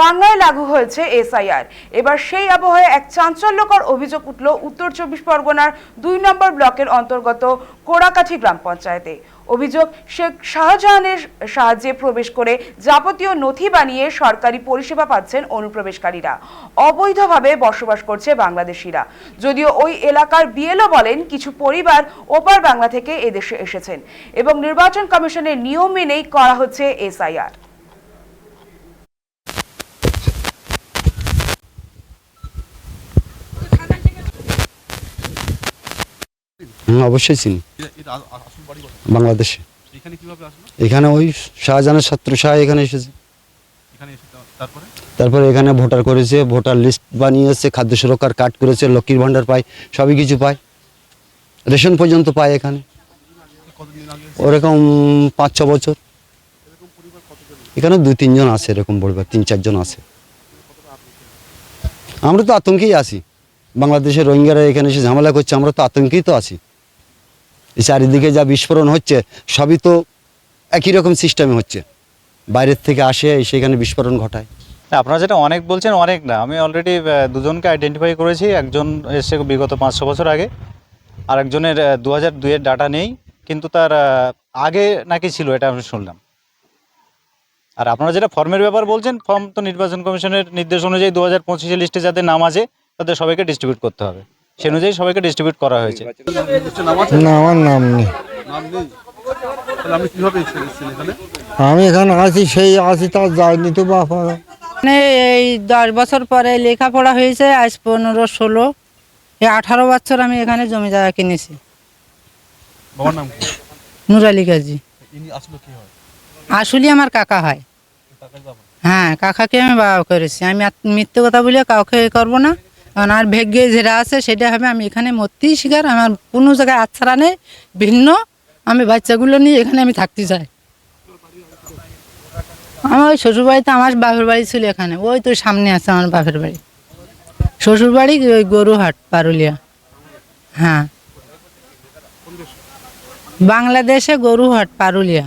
বাংলায় লাগু হয়েছে এসআইআর। এবার সেই আবহাওয়ায় এক চাঞ্চল্যকর অভিযোগ উঠল উত্তর চব্বিশ পরগনার দুই নম্বর ব্লকের অন্তর্গত কোড়াকাঠি গ্রাম পঞ্চায়েতে। অভিযোগ, শেখ শাহজাহানের সাহায্যে প্রবেশ করে যাবতীয় নথি বানিয়ে সরকারি পরিষেবা পাচ্ছেন অনুপ্রবেশকারীরা। অবৈধভাবে বসবাস করছে বাংলাদেশিরা। যদিও ওই এলাকার বিএলও বলেন, কিছু পরিবার ওপার বাংলা থেকে এদেশে এসেছেন এবং নির্বাচন কমিশনের নিয়ম মেনেই করা হচ্ছে এসআইআর। হুম অবশ্যই চিনি? বাংলাদেশে। এখানে ওই শাহজাহানের ছাত্র শাহ এখানে এসেছে। তারপরে? এখানে ভোটার করেছে ভোটার লিস্ট বানিয়েছে খাদ্য সুরক্ষার কার্ড করেছে লক্ষ্মীর ভাণ্ডার পায় সবই কিছু পায়। রেশন পর্যন্ত পায় এখানে। ওরকম পাঁচ ছ বছর। এখানে দুই তিনজন আছে এরকম পরিবার তিন চারজন আছে। আমরা তো আতঙ্কেই আছি। বাংলাদেশের রোহিঙ্গারা এখানে এসে ঝামেলা করছে আমরা তো আতঙ্কেই তো আছি চারিদিকে যা বিস্ফোরণ হচ্ছে সবই তো একই রকম সিস্টেমে হচ্ছে। বাইরের থেকে আসে সেখানে বিস্ফোরণ ঘটায়। না, আপনারা যেটা অনেক বলছেন অনেক না। আমি অলরেডি দুজনকে আইডেন্টিফাই করেছি। একজন এসে বিগত পাঁচশো বছর আগে। আর একজনের দু হাজার দুইয়ের ডাটা নেই কিন্তু তার আগে নাকি ছিল এটা আমি শুনলাম। আর আপনারা যেটা ফর্মের ব্যাপার বলছেন ফর্ম তো নির্বাচন কমিশনের নির্দেশ অনুযায়ী দু হাজার পঁচিশে লিস্টে যাদের নাম আছে তাদের সবাইকে ডিস্ট্রিবিউট করতে হবে। সে অনুযায়ী সবাইকে ডিস্ট্রিবিউট করা হয়েছে। না আমার নাম নেই। নাম নেই? তাহলে আপনি কীভাবে এসে- এসেছেন এখানে? আমি এখানে আছি সেই আছি তার যায়নি তো বাবা মানে এই দশ বছর পরে লেখাপড়া হয়েছে আজ পনেরো ষোলো। এই আঠারো বছর আমি এখানে জমি জায়গা কিনেছি। বাবার নাম কি? নুরালি গাজী। ইনি আসলো কি হয়? আসলে আমার কাকা হয়। হ্যাঁ কাকাকে আমি বাবা করেছি। আমি মিথ্যে কথা বলে কাউকে এ করব না। আর ভাগ্যে যেটা আছে সেটা হবে আমি এখানে মরতেই শিকার, আমার কোনো জায়গায় আচ্ছাড়া নেই, ভিন্ন। আমি বাচ্চাগুলো নিয়ে এখানে আমি থাকতে চাই। আমার ওই শ্বশুরবাড়িতে আমার বাপের বাড়ি ছিল এখানে, ওই তো সামনে আছে আমার বাপের বাড়ি। শ্বশুরবাড়ি ওই গরুহাট, পারুলিয়া। হ্যাঁ। বাংলাদেশে গরুহাট, পারুলিয়া।